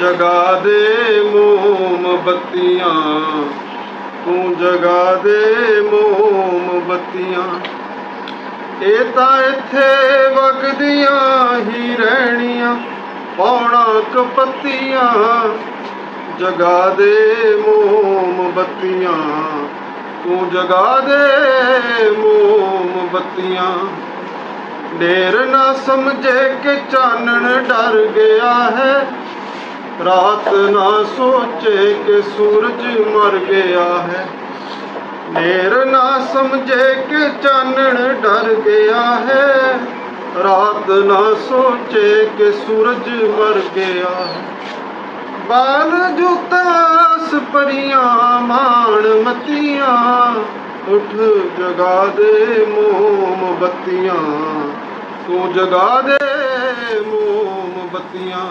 ਜਗਾ ਦੇ ਮੋਮਬੱਤੀਆਂ। ਤੂੰ ਜਗਾ ਦੇ ਮੋਮਬੱਤੀਆਂ। ਇਹ ਤਾਂ ਇੱਥੇ ਵਗਦੀਆਂ ਹੀ ਰਹਿਣੀਆਂ ਪੌਣਾ ਕਪੱਤੀਆਂ। ਜਗਾ ਦੇ ਮੋਮਬੱਤੀਆਂ। ਤੂੰ ਜਗਾ ਦੇ ਮੋਮਬੱਤੀਆਂ। ਡੇਰ ਨਾ ਸਮਝੇ ਕਿ ਚਾਨਣ ਡਰ ਗਿਆ ਹੈ। ਰਾਤ ਨਾ ਸੋਚੇ ਕਿ ਸੂਰਜ ਮਰ ਗਿਆ ਹੈ। ਨੇਰ ਨਾ ਸਮਝੇ ਕਿ ਚਾਨਣ ਡਰ ਗਿਆ ਹੈ। ਰਾਤ ਨਾ ਸੋਚੇ ਕਿ ਸੂਰਜ ਮਰ ਗਿਆ ਹੈ। ਬਾਲ ਜੁਤਾਸ ਪਰੀਆਂ ਮਾਣ ਮਤੀਆਂ, ਉਠ ਜਗਾ ਦੇ ਮੋਮਬੱਤੀਆਂ ਤੂੰ ਜਗਾ ਦੇ ਮੋਮਬੱਤੀਆਂ